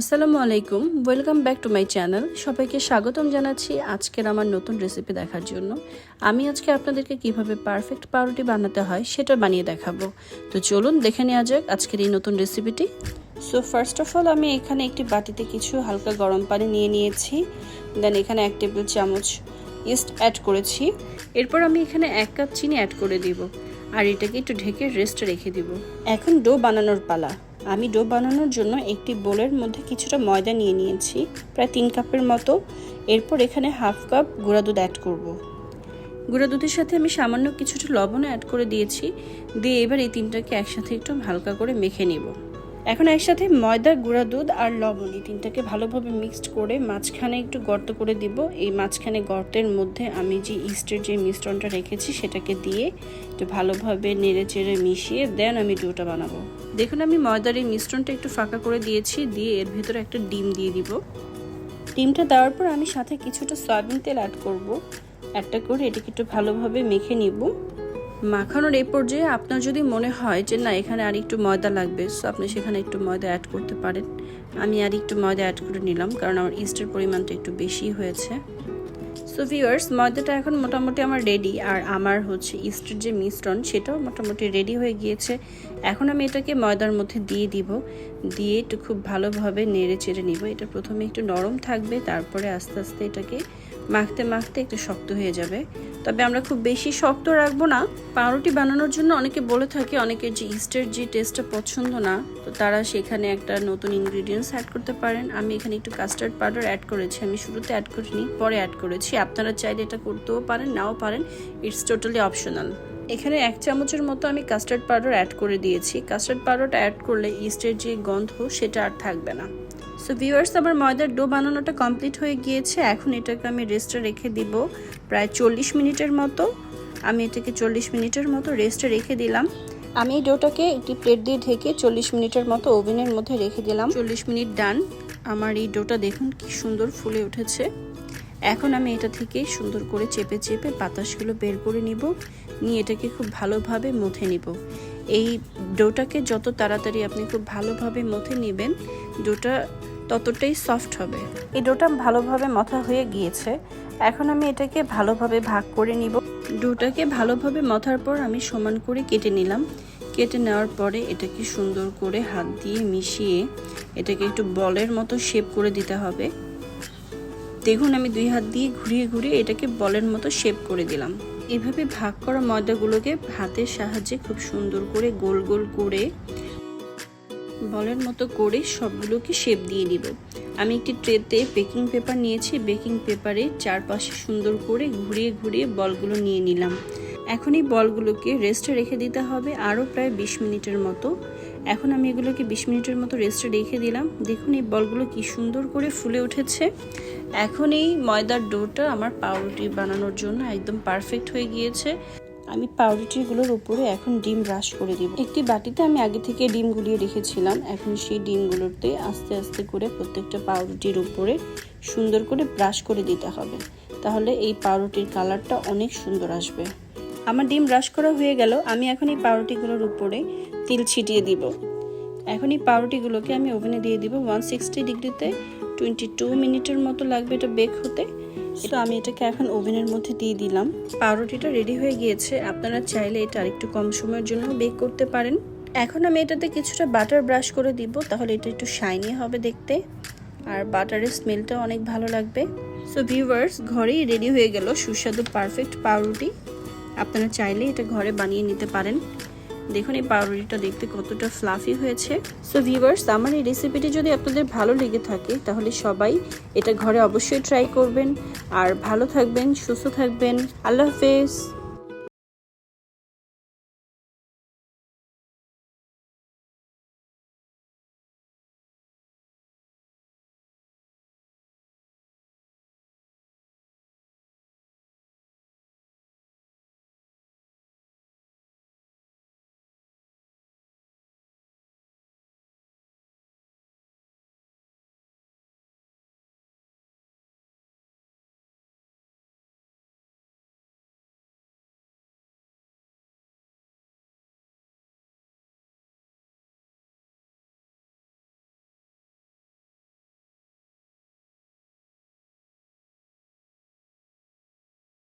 আসসালামু আলাইকুম, welcome back to my channel. সবাইকে স্বাগতম জানাচ্ছি আজকের আমার নতুন রেসিপি দেখার জন্য। আমি আজকে আপনাদেরকে কীভাবে পারফেক্ট পাউরুটি বানাতে হয় সেটা বানিয়ে দেখাবো। তো চলুন দেখে নেওয়া যাক আজকের এই নতুন রেসিপিটি। সো ফার্স্ট অফ অল আমি এখানে একটি বাটিতে কিছু হালকা গরম পানি নিয়ে নিয়েছি। দেন এখানে এক টেবিল চামচ ইস্ট অ্যাড করেছি। এরপর আমি এখানে এক কাপ চিনি অ্যাড করে দিব। আর এটাকে একটু ঢেকে রেস্ট রেখে দিব। এখন ডো বানানোর পালা। আমি ডো বানানোর জন্য একটি বোলের মধ্যে কিছুটা ময়দা নিয়ে নিয়েছি, প্রায় তিন কাপের মতো। এরপর এখানে হাফ কাপ গুঁড়া দুধ অ্যাড করব। গুঁড়া দুধের সাথে আমি সামান্য কিছুটা লবণও অ্যাড করে দিয়েছি। দিয়ে এবার এই তিনটাকে একসাথে একটু হালকা করে মেখে নিব। এখন একসাথে ময়দা, গুঁড়া দুধ আর লবণ এই তিনটাকে ভালোভাবে মিক্সড করে মাঝখানে একটু গর্ত করে দিব। এই মাঝখানে গর্তের মধ্যে আমি যে ইস্টের যে মিশ্রণটা রেখেছি সেটাকে দিয়ে একটু ভালোভাবে নেড়ে চেড়ে মিশিয়ে দেন আমি ডোটা বানাবো। দেখুন আমি ময়দার এই মিশ্রণটা একটু ফাঁকা করে দিয়েছি, দিয়ে এর ভেতরে একটা ডিম দিয়ে দিব। ডিমটা দেওয়ার পর আমি সাথে কিছুটা সয়াবিন তেল অ্যাড করব। একটা করে এটাকে একটু ভালোভাবে মেখে নিব। মাখানোর এই পর্যায়ে আপনার যদি মনে হয় যে না, এখানে আর একটু ময়দা লাগবে সো আপনি সেখানে একটু ময়দা অ্যাড করতে পারেন। আমি আর একটু ময়দা অ্যাড করে নিলাম, কারণ আমার ইস্টের পরিমাণটা একটু বেশি হয়েছে। সো ভিউয়ার্স ময়দাটা এখন মোটামুটি আমার রেডি আর আমার হচ্ছে ইস্টের যে মিশ্রণ, সেটাও মোটামুটি রেডি হয়ে গিয়েছে। এখন আমি এটাকে ময়দার মধ্যে দিয়ে দিব, দিয়ে একটু খুব ভালোভাবে নেড়ে চেড়ে নিব। এটা প্রথমে একটু নরম থাকবে, তারপরে আস্তে আস্তে এটাকে মাখতে মাখতে একটু শক্ত হয়ে যাবে। তবে আমরা খুব বেশি শক্ত রাখব না। পাউরুটি বানানোর জন্য অনেকে বলে থাকে, অনেকের যে ইস্টের যে টেস্টটা পছন্দ না, তো তারা সেখানে একটা নতুন ইনগ্রিডিয়েন্টস অ্যাড করতে পারেন। আমি এখানে একটু কাস্টার্ড পাউডার অ্যাড করেছি। আমি শুরুতে অ্যাড করিনি, পরে অ্যাড করেছি। আপনারা চাইলে এটা করতেও পারেন, নাও পারেন। ইটস টোটালি অপশনাল এখানে এক চামচের মতো আমি কাস্টার্ড পাউডার অ্যাড করে দিয়েছি। কাস্টার্ড পাউডারটা অ্যাড করলে ইস্টের যে গন্ধ, সেটা আর থাকবে না। সো ভিউয়ার্স আমার ময়দার ডো বানানোটা কমপ্লিট হয়ে গিয়েছে। এখন এটাকে আমি রেস্টে রেখে দিব। প্রায় চল্লিশ মিনিটের মতো। আমি এটাকে চল্লিশ মিনিটের মতো রেস্টে রেখে দিলাম। আমি ডোটাকে একটি প্লেট দিয়ে ঢেকে চল্লিশ মিনিটের মতো ওভেনের মধ্যে রেখে দিলাম। চল্লিশ মিনিট ডান আমার এই ডোটা দেখুন কি সুন্দর ফুলে উঠেছে। এখন আমি এটা থেকে সুন্দর করে চেপে চেপে বাতাসগুলো বের করে নিব। নিয়ে এটাকে খুব ভালোভাবে মথে নিব। এই ডোটাকে যত তাড়াতাড়ি আপনি খুব ভালোভাবে মথে নেবেন ডোটা ততটাই সফট হবে। এই ডোটা ভালোভাবে মথা হয়ে গিয়েছে। এখন আমি এটাকে ভালোভাবে ভাগ করে নিব। ডোটাকে ভালোভাবে মথার পর আমি সমান করে কেটে নিলাম। কেটে নেওয়ার পরে এটাকে সুন্দর করে হাত দিয়ে মিশিয়ে এটাকে একটু বলের মতো শেপ করে দিতে হবে। দেখুন আমি দুই হাত দিয়ে ঘুরিয়ে ঘুরিয়ে এটাকে বলের মতো শেপ করে দিলাম। এভাবে ভাগ করা ময়দাগুলোকে হাতের সাহায্যে খুব সুন্দর করে গোল গোল করে বলের মতো করে সবগুলোকে শেপ দিয়ে নিব আমি একটি ট্রেতে বেকিং পেপার নিয়েছি। বেকিং পেপারে চারপাশে সুন্দর করে ঘুরিয়ে ঘুরিয়ে বলগুলো নিয়ে নিলাম। এখন এই বলগুলোকে রেস্টে রেখে দিতে হবে আরও প্রায় বিশ মিনিটের মতো। এখন আমি এগুলোকে বিশ মিনিটের মতো রেস্টে রেখে দিলাম। দেখুন এই বলগুলো কি সুন্দর করে ফুলে উঠেছে। এখন এই ময়দার ডোটা আমার পাউরুটি বানানোর জন্য একদম পারফেক্ট হয়ে গিয়েছে। আমি পাউরুটিগুলোর উপরে এখন ডিম ব্রাশ করে দিব। একটি বাটিতে আমি আগে থেকে ডিম গুলিয়ে রেখেছিলাম। এখন সেই ডিমগুলোতে আস্তে আস্তে করে প্রত্যেকটা পাউরুটির উপরে সুন্দর করে ব্রাশ করে দিতে হবে। তাহলে এই পাউরুটির কালারটা অনেক সুন্দর আসবে। আমার ডিম ব্রাশ করা হয়ে গেল। আমি এখন এই পাউরুটিগুলোর উপরে তিল ছিটিয়ে দিব। এখন এই পাউরুটিগুলোকে আমি ওভেনে দিয়ে দিব। ওয়ান সিক্সটি ডিগ্রিতে টোয়েন্টি টু মিনিটের মতো লাগবে এটা বেক হতে। তো আমি এটাকে এখন ওভেনের মধ্যে দিয়ে দিলাম। পাউরুটিটা রেডি হয়ে গিয়েছে। আপনারা চাইলে এটা আরেকটু কম সময়ের জন্য বেক করতে পারেন। এখন আমি এটাতে কিছুটা বাটার ব্রাশ করে দিব, তাহলে এটা একটু শাইনি হবে দেখতে। আর বাটারের স্মেলটা অনেক ভালো লাগবে। সো ভিউয়ার্স ঘরেই রেডি হয়ে গেল সুস্বাদু পারফেক্ট পাউরুটি। আপনারা চাইলে এটা ঘরে বানিয়ে নিতে পারেন। দেখুন এই পাউরুটিটা দেখতে কতটা ফ্লাফি হয়েছে। সো ভিউয়ার্স আমার এই রেসিপিটি যদি আপনাদের ভালো লেগে থাকে, তাহলে সবাই এটা ঘরে অবশ্যই ট্রাই করবেন। আর ভালো থাকবেন, সুস্থ থাকবেন। আল্লাহ হাফেজ।